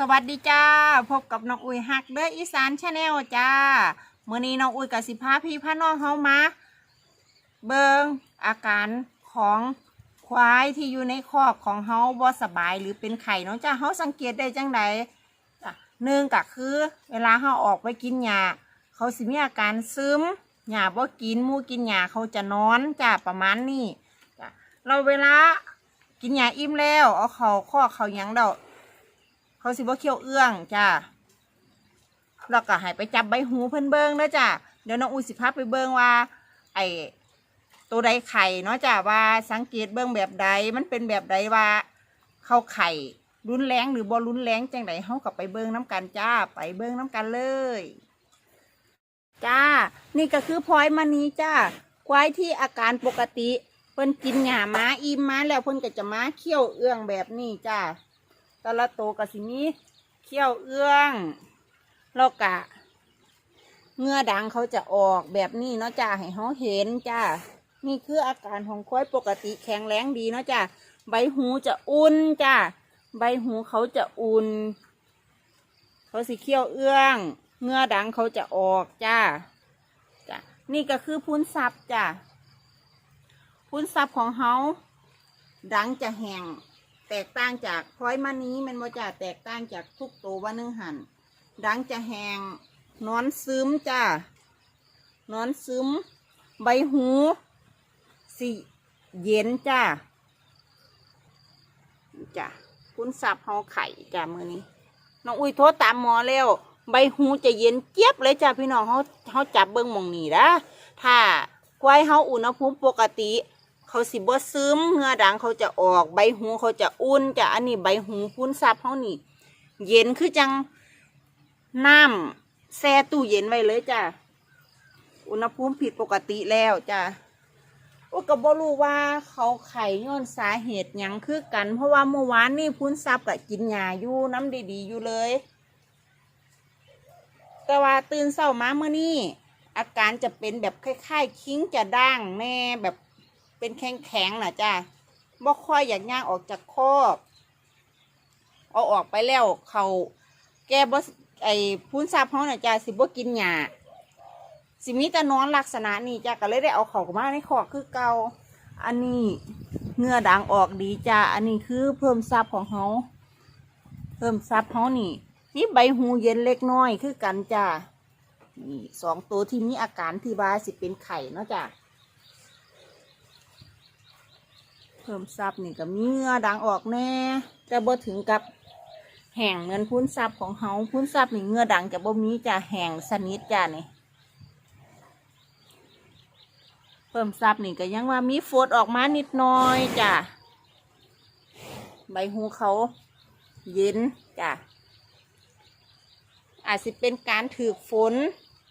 สวัสดีจ้า พบกับน้องอุ้ยฮักเด้ออีสานชาแนลจ้าเมื่อนี้น้องอุ้ยกับสิพาพี่พาน้องเฮามา เบิงอาการของควายที่อยู่ในคอกของเฮาบ่สบายหรือเป็นไข่เนาะจ้าเฮาสังเกตได้จังไดหนึ่งก็คือ เวลาเฮาออกไปกินหญ้าเขาสิมีอาการซึมหญ้าบ่กินมูกินหญ้าเขาจะนอนจ้าประมาณนี้จ้ะเราเวลากินหญ้าอิ่มแล้วเอาเขาคอกเขาหยังเดา เขาสิบ่าเคี้ยวเอื้องจ้าแล้วก็ให้ไปจับใบหูเพิ่นเบิงนะจ้าเดี๋ยวน้องอุ้ยสิพาไปเบิงว่า ไอตัวใดไข่เนาะจ้าว่าสังเกตเบิงแบบใดมันเป็นแบบใดว่าเขาไข่รุนแรงหรือบ่รุนแรงจังไดเฮากับไปเบิงน้ำกันจ้า ไปเบิงน้ำกันเลย จ้า นี่ก็คือพลอยมานี้จ้าควายที่อาการปกติเพิ่นกินหญ้ามาอิ่มมาแล้วเพิ่นก็จะม้าเคี้ยวเอื้องแบบนี้จ้า แต่ละโตวก็สิมีเขี้ยวเอื้องแล้วกะเงื่อดังเขาจะออกแบบนี้เนาะจ้าให้เขาเห็นจ้านี่คืออาการของควายปกติแข็งแรงดีเนาะจ้าใบหูจะอุ่นจ้าใบหูเขาจะอุ่น เขาสิเขี้ยวเอื้องเงื่อดังเขาจะออกจ้าจ้านี่ก็คือพุ้นซับจ้าพุ้นซับของเขาดังจะแห้ง แตกต่างจากพลอยมานี้มันบ่จะแตกต่างจากทุกตัวว่านึงหันดังจะแหงนอนซึมจ้านอนซึม ใบหูสีเย็นจ้าจ้ะคุณสับเฮาไข่จ้ามือนี้น้องอุ้ยโทษตามหมอแล้ว ใบหูจะเย็นเจี๊ยบเลยจ้าพี่น้องเขาเขาจับเบิ้งมองนี่นะถ้าควายเฮาอุณหภูมิปกติ เขาสิบ่ซึมเหงื่อดังเขาจะออกใบหูเขาจะอุ่นจะอันนี้ใบหูพุ้นซับเขานี่ เย็นคือจังน้ำแช่ตู้เย็นไว้เลยจ้ะอุณหภูมิผิดปกติแล้วจ้ะโอ้ก็บ่รู้ว่าเขาไข่ย้อนสาเหตุหยังคือกัน เพราะว่าเมื่อวานนี่พุ้นซับกับกินยาอยู่น้ำดีๆอยู่เลย แต่ว่าตื่นเช้ามาเมื่อนี้อาการจะเป็นแบบคล้ายๆ คิ้งจะด่างแน่แบบ เป็นแข็งๆนะจ้าบ่ค่อยอยากย่างออกจากคอกเอาออกไปแล้วเขาแกบ่ไอ้พุ้นซับเขาน่ะจ้าสิบ่กินหญ้าสิมีแต่นอนลักษณะนี้จ้าก็เลยได้เอาเขามาในคอกคือเกาอันนี้เงื่อดังออกดีจ้าอันนี้คือเพิ่มซับของเขาเพิ่มซับเขานี่นี่ใบหูเย็นเล็กน้อยคือกันจ้านี่สองตัวที่มีอาการที่ว่าสิเป็นไข่เนาะจ้า เพิ่มซับนี่ก็มีเงื่อดังออกแน่แต่บ่ถึงกับแห้งเหมือนพุ้นซับของเฮาพุ้นซับนี่เงื่อดังจะบ่มีจะแห้งสนิทจ้านี่เพิ่มซับนี่ก็ยังว่ามีฝดออกมานิดหน้อยจ้ะใบหูเขาเย็นจ้ะอาจสิเป็นการถือฝน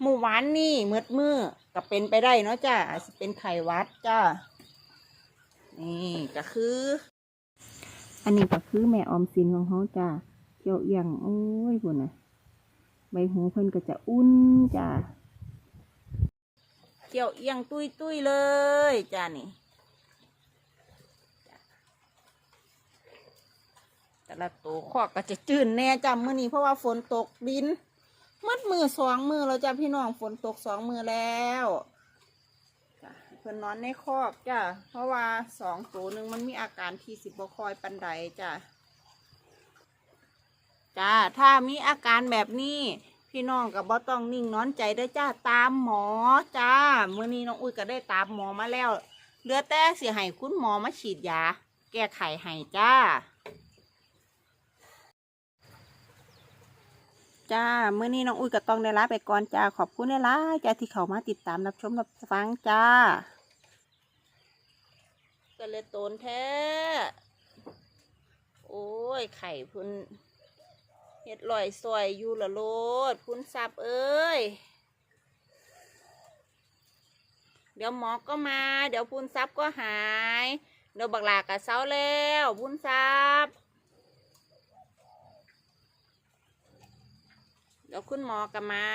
เมื่อวานนี่มืดมือก็เป็นไปได้เนาะจ้ะอาจสิเป็นไข้หวัดจ้า นี่ก็คือ อันนี้ก็คือแม่ออมสินของเขาจ้าเกี่ยวเอียงโอ้ยพุ่นนะใบหูเพิ่นก็จะอุ่นจ้าเกี่ยวเอียงตุยตุยๆเลยจ้านี่จ้ะแต่ละตัวขอกก็จะจืดแน่จ้ามื่อนี้เพราะว่าฝนตกดินมัดมือสองมือแล้วจ้าพี่น้องฝนตกสองมือแล้วจ้ะเพิ่นนอนในคอกจ้ะเพราะว่าสองตัวหนึ่งมันมีอาการที่สิบบคอยปันใดจ้ะจ้าถ้ามีอาการแบบนี้ พี่น้องกับบ่ต้องนิ่งนอนใจได้จ้าตามหมอจ้าเมื่อนี้น้องอุ้ยก็ได้ตามหมอมาแล้วเหลือแต่สิให้คุณหมอมาฉีดยาแก้ไขให้จ้า จ้าเมื่อนี้น้องอุ้ยก็ต้องได้ลาไปก่อนจ้าขอบคุณได้ลาจ้าที่เขามาติดตามรับชมรับฟังจ้า ก็เลยโตนแท้ โอ้ย ไข่พุ่นเห็ดลอยซอยอยู่ละโลด พุ่นซับเอ้ย เดี๋ยวหมอกก็มา เดี๋ยวพุ่นซับก็หาย เดี๋ยวบักหลากกะเซาแล้ว พุ่นซับเดี๋ยวคุณหมอก็มา